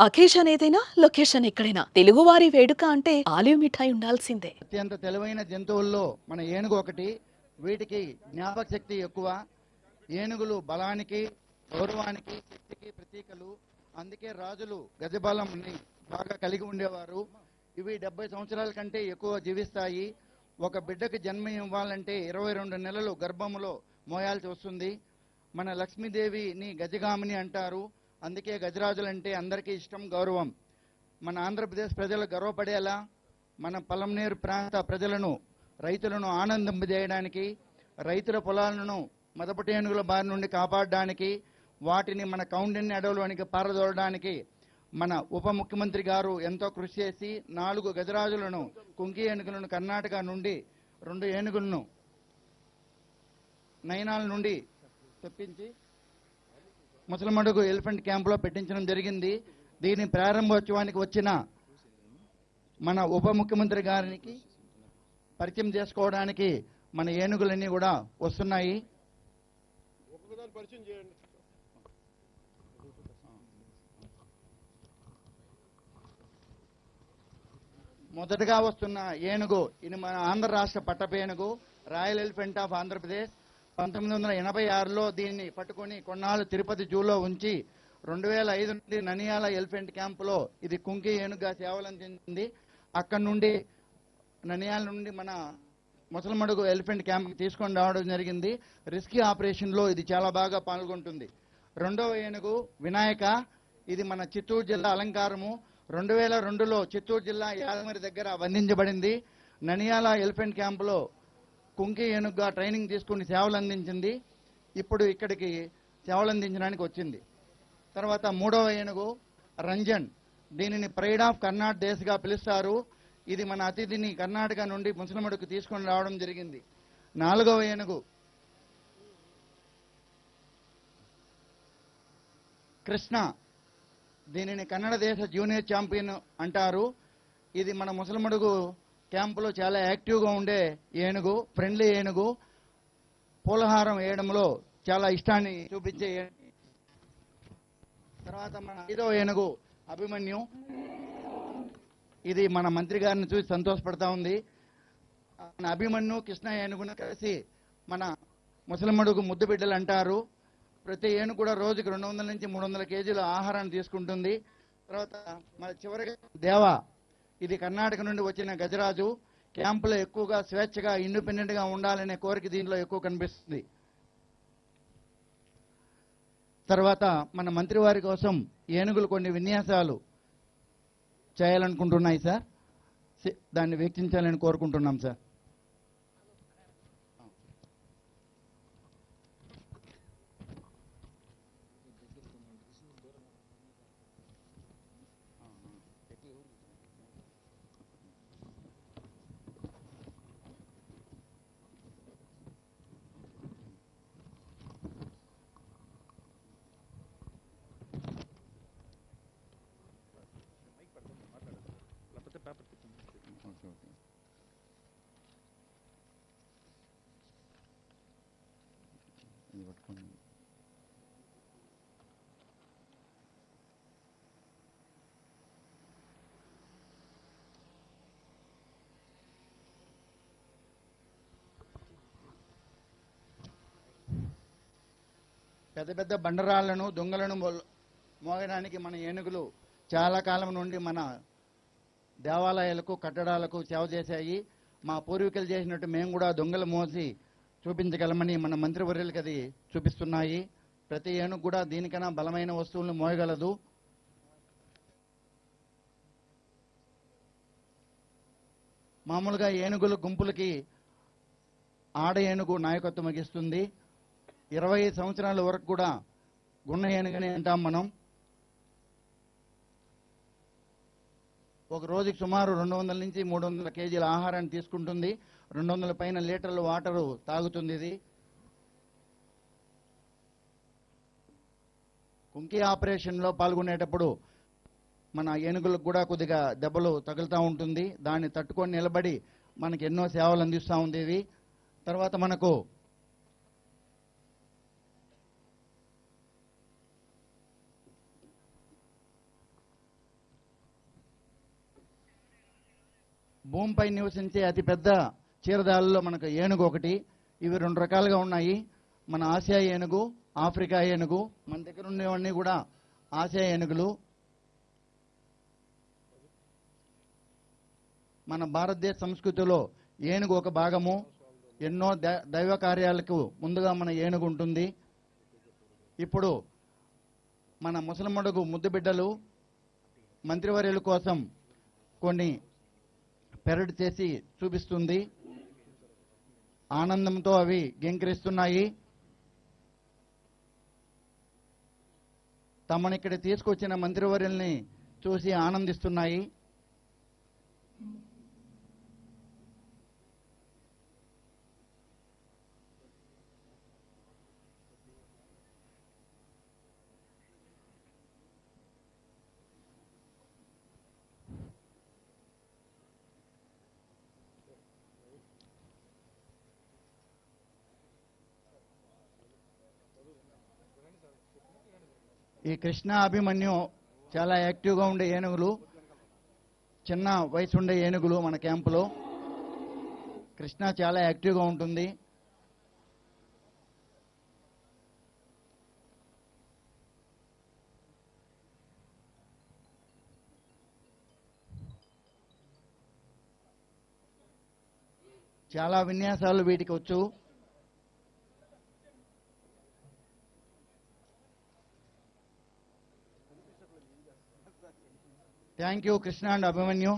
Occasion ఏదైనా location ఎక్కడైనా. తెలుగువారి వేడుక అంటే ఆలివ్ మిఠాయి ఉండాల్సిందే. అత్యంత తెలివైన జంతువుల్లో మన ఏనుగు ఒకటి. వీటికి జ్ఞాపక శక్తి ఎక్కువ. ఏనుగులు బలానికి గౌరవానికి శక్తికి ప్రతీకలు. అందుకే రాజులు గజబలంని బాగా కలిగి ఉండేవారు. ఇవి డెబ్బై సంవత్సరాల కంటే ఎక్కువ జీవిస్తాయి. ఒక బిడ్డకు జన్మ ఇవ్వాలంటే ఇరవై రెండు నెలలు గర్భములో మోయాల్సి వస్తుంది. మన లక్ష్మీదేవిని గజగామిని అంటారు. అందుకే గజరాజులంటే అందరికీ ఇష్టం గౌరవం. మన ఆంధ్రప్రదేశ్ ప్రజలు గర్వపడేలా మన పలంనేరు ప్రాంత ప్రజలను రైతులను ఆనందింపజేయడానికి రైతుల పొలాలను మదపటి ఏనుగుల బారి నుండి కాపాడడానికి వాటిని మన కౌండిన్య అడవులోనికి పారదోలడానికి మన ఉప ముఖ్యమంత్రి గారు ఎంతో కృషి చేసి నాలుగు గజరాజులను కుంకి ఏనుగులను కర్ణాటక నుండి రెండు ఏనుగులను నయనాల నుండి తెప్పించి ముసలమడుగు ఎలిఫెంట్ క్యాంపులో పెట్టించడం జరిగింది. దీని ప్రారంభోత్సవానికి వచ్చిన మన ఉప ముఖ్యమంత్రి గారికి పరిచయం చేసుకోవడానికి మన ఏనుగులన్నీ కూడా వస్తున్నాయి. మొదటగా వస్తున్న ఏనుగు ఇది మన ఆంధ్ర రాష్ట్ర పట్టపు ఏనుగు రాయల్ ఎలిఫెంట్ ఆఫ్ ఆంధ్రప్రదేశ్ పంతొమ్మిది వందల ఎనభై ఆరులో దీన్ని పట్టుకొని కొన్నాళ్ళు తిరుపతి జూలో ఉంచి రెండు వేల ఐదు నుండి ననియాల ఎలిఫెంట్ క్యాంపులో ఇది కుంకి ఏనుగుగా సేవలందించింది అక్కడి నుండి ననియాల నుండి మన ముసలమడుగు ఎలిఫెంట్ క్యాంప్ తీసుకొని రావడం జరిగింది. రిస్కీ ఆపరేషన్లో ఇది చాలా బాగా పాల్గొంటుంది. రెండవ ఏనుగు వినాయక ఇది మన చిత్తూరు జిల్లా అలంకారము. రెండు వేల రెండులో చిత్తూరు జిల్లా యాదమరి దగ్గర బంధించబడింది ననియాల ఎలిఫెంట్ క్యాంపులో కుంకి ఏనుగుగా ట్రైనింగ్ తీసుకుని సేవలు అందించింది. ఇప్పుడు ఇక్కడికి సేవలు అందించడానికి వచ్చింది. తర్వాత మూడవ ఏనుగు రంజన్. దీనిని ప్రైడ్ ఆఫ్ కర్ణాటక దేశగా పిలుస్తారు. ఇది మన అతిథిని కర్ణాటక నుండి ముసలముడుకు తీసుకొని రావడం జరిగింది. నాలుగవ ఏనుగు కృష్ణ. దీనిని కన్నడ దేశ జూనియర్ ఛాంపియన్ అంటారు. ఇది మన ముసలమడుగు క్యాంపులో చాలా యాక్టివ్గా ఉండే ఏనుగు ఫ్రెండ్లీ ఏనుగు పూలహారం వేయడంలో చాలా ఇష్టాన్ని చూపించే తర్వాత మన ఐదో ఏనుగు అభిమన్యు. ఇది మన మంత్రి గారిని చూసి సంతోషపడతా ఉంది. మన అభిమన్యు కృష్ణ ఏనుగును కలిసి మన ముసలమడుగు ముద్దు బిడ్డలు అంటారు. ప్రతి ఏనుగు కూడా రోజుకి రెండు వందల నుంచి మూడు వందల కేజీల ఆహారాన్ని తీసుకుంటుంది. తర్వాత మన చివరిగా దేవా ఇది కర్ణాటక నుండి వచ్చిన గజరాజు. క్యాంపులో ఎక్కువగా స్వేచ్ఛగా ఇండిపెండెంట్గా ఉండాలనే కోరిక దీనిలో ఎక్కువ కనిపిస్తుంది. తర్వాత మన మంత్రి వారి కోసం ఏనుగులు కొన్ని విన్యాసాలు చేయాలనుకుంటున్నాయి సార్. దాన్ని వీక్షించాలని కోరుకుంటున్నాం సార్. ఓకే ఓకే ఇది పట్టుకోండి పెద్ద పెద్ద బండరాళ్ళను దొంగలను మోగడానికి మన ఏనుగులు చాలా కాలం నుండి మన దేవాలయాలకు కట్టడాలకు సేవ చేశాయి. మా పూర్వీకులు చేసినట్టు మేము కూడా దొంగలు మోసి చూపించగలమని మన మంత్రివర్యులకి అది చూపిస్తున్నాయి. ప్రతి ఏనుగు కూడా దీనికన్నా బలమైన వస్తువులను మోయగలదు. మామూలుగా ఏనుగులు గుంపులకి ఆడ ఏనుగు నాయకత్వం వహిస్తుంది. ఇరవై సంవత్సరాల వరకు కూడా గున్న ఏనుగని అంటాం మనం. ఒక రోజుకి సుమారు రెండు వందల నుంచి మూడు వందల కేజీల ఆహారాన్ని తీసుకుంటుంది. రెండు వందల పైన లీటర్ల వాటరు తాగుతుంది ఇది. కుంకి ఆపరేషన్లో పాల్గొనేటప్పుడు మన ఏనుగులకు కూడా కొద్దిగా దెబ్బలు తగులుతూ ఉంటుంది. దాన్ని తట్టుకొని నిలబడి మనకి ఎన్నో సేవలు అందిస్తూ ఉంది ఇది. తర్వాత మనకు భూమిపై నివసించే అతిపెద్ద చీరదాలలో మనకు ఏనుగు ఒకటి. ఇవి రెండు రకాలుగా ఉన్నాయి. మన ఆసియా ఏనుగు ఆఫ్రికా ఏనుగు మన దగ్గర ఉండేవన్నీ కూడా ఆసియా ఏనుగులు. మన భారతదేశ సంస్కృతిలో ఏనుగు ఒక భాగము. ఎన్నో దైవ కార్యాలకు ముందుగా మన ఏనుగు ఉంటుంది. ఇప్పుడు మన ముసలమడుగు ముద్దుబిడ్డలు మంత్రివర్యుల కోసం కొన్ని పెరడ్ చేసి చూపిస్తుంది. ఆనందంతో అవి గెంకరిస్తున్నాయి. తమను ఇక్కడ తీసుకొచ్చిన మంత్రివర్యుల్ని చూసి ఆనందిస్తున్నాయి. ఈ కృష్ణ అభిమన్యు చాలా యాక్టివ్గా ఉండే ఏనుగులు చిన్న వయసు ఉండే ఏనుగులు మన క్యాంపులో. కృష్ణ చాలా యాక్టివ్గా ఉంటుంది. చాలా విన్యాసాలు వీటికి వచ్చు. Thank you Krishna and Abhimanyu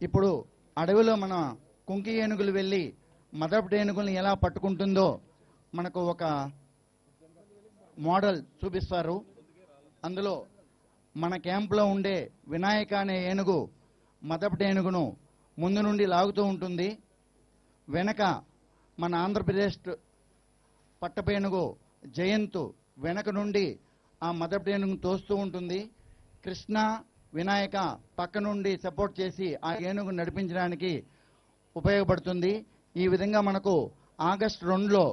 ఇప్పుడు అడవిలో మన కుంకి ఏనుగులు వెళ్ళి మదపటి ఏనుగులను ఎలా పట్టుకుంటుందో మనకు ఒక మోడల్ చూపిస్తారు. అందులో మన క్యాంప్లో ఉండే వినాయక అనే ఏనుగు మదపటి ఏనుగును ముందు నుండి లాగుతూ ఉంటుంది. వెనక మన ఆంధ్రప్రదేశ్ పట్టపేనుగు జయంతు వెనక నుండి ఆ మదపేనుగు తోస్తూ ఉంటుంది. కృష్ణ వినాయక పక్క నుండి సపోర్ట్ చేసి ఆ ఏనుగు నడిపించడానికి ఉపయోగపడుతుంది. ఈ విధంగా మనకు ఆగస్ట్ రెండులో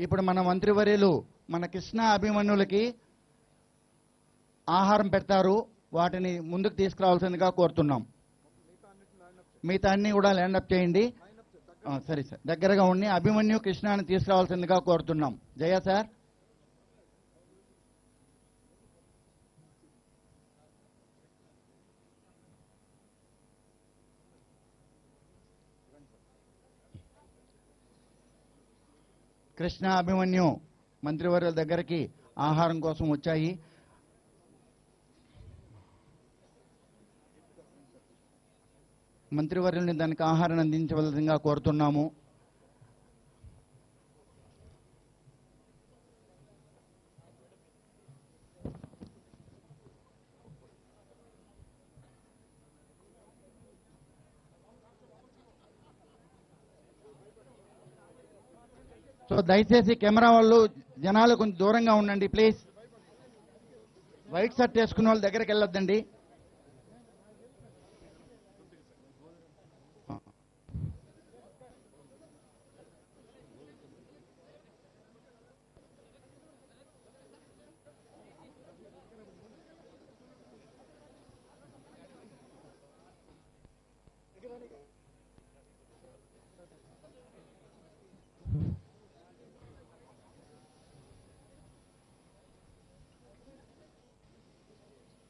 ఇప్పుడు మన మంత్రివర్యులు మన కృష్ణ అభిమన్యులకి ఆహారం పెడతారు వాటిని ముందుకు తీసుకురావాల్సిందిగా కోరుతున్నాం. మిగతా అన్ని కూడా ల్యాండప్ చేయండి. సరే సార్. దగ్గరగా ఉండి అభిమన్యు కృష్ణాన్ని తీసుకురావాల్సిందిగా కోరుతున్నాం. జయ సార్. కృష్ణ అభిమన్యు మంత్రివర్యుల దగ్గరికి ఆహారం కోసం వచ్చాయి. మంత్రివర్యుల్ని దానికి ఆహారాన్ని అందించవలసిందిగా కోరుతున్నాము. సో దయచేసి కెమెరా వాళ్ళు జనాలు కొంచెం దూరంగా ఉండండి ప్లీజ్. వైట్ షర్ట్ వేసుకున్న వాళ్ళ దగ్గరికి వెళ్ళొద్దండి.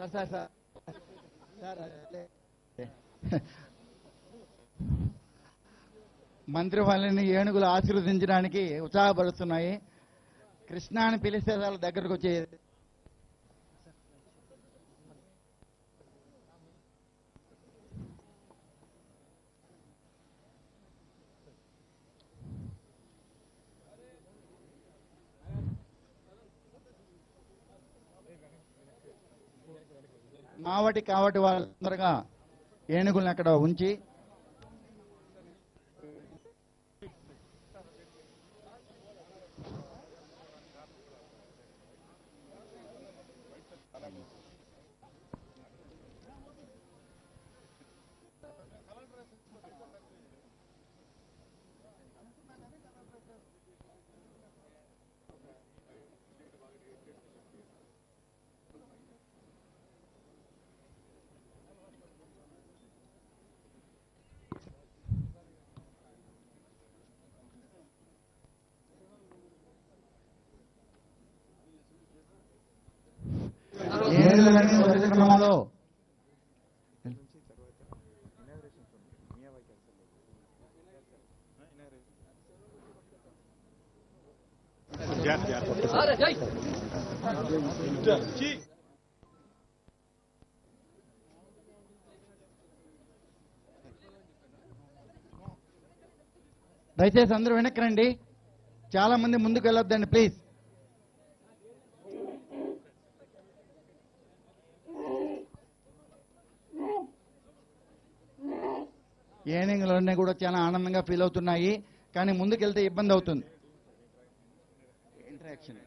Sir sir sir. మంత్రి వాళ్ళని ఏనుగులు ఆశీర్వదించడానికి ఉత్సాహపరుస్తున్నాయి. కృష్ణాని పిలిస్తే వాళ్ళ దగ్గరకు వచ్చే మావటి కావటి వాళ్ళందరగా ఏనుగులను అక్కడ ఉంచి దయచేసి అందరూ వెనక్కి రండి చాలా మంది ముందుకు వెళ్ళొద్దండి ప్లీజ్ ఏనింగ్లన్నీ కూడా చాలా ఆనందంగా ఫీల్ అవుతున్నాయి. కానీ ముందుకెళ్తే ఇబ్బంది అవుతుంది. ఇంటరాక్షన్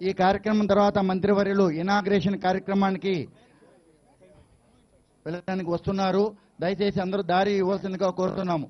ఈ కార్యక్రమం తర్వాత మంత్రివర్యులు ఇనాగ్రేషన్ కార్యక్రమానికి వెళ్ళడానికి వస్తున్నారు. దయచేసి అందరూ దారి ఇవ్వాల్సిందిగా కోరుతున్నాము.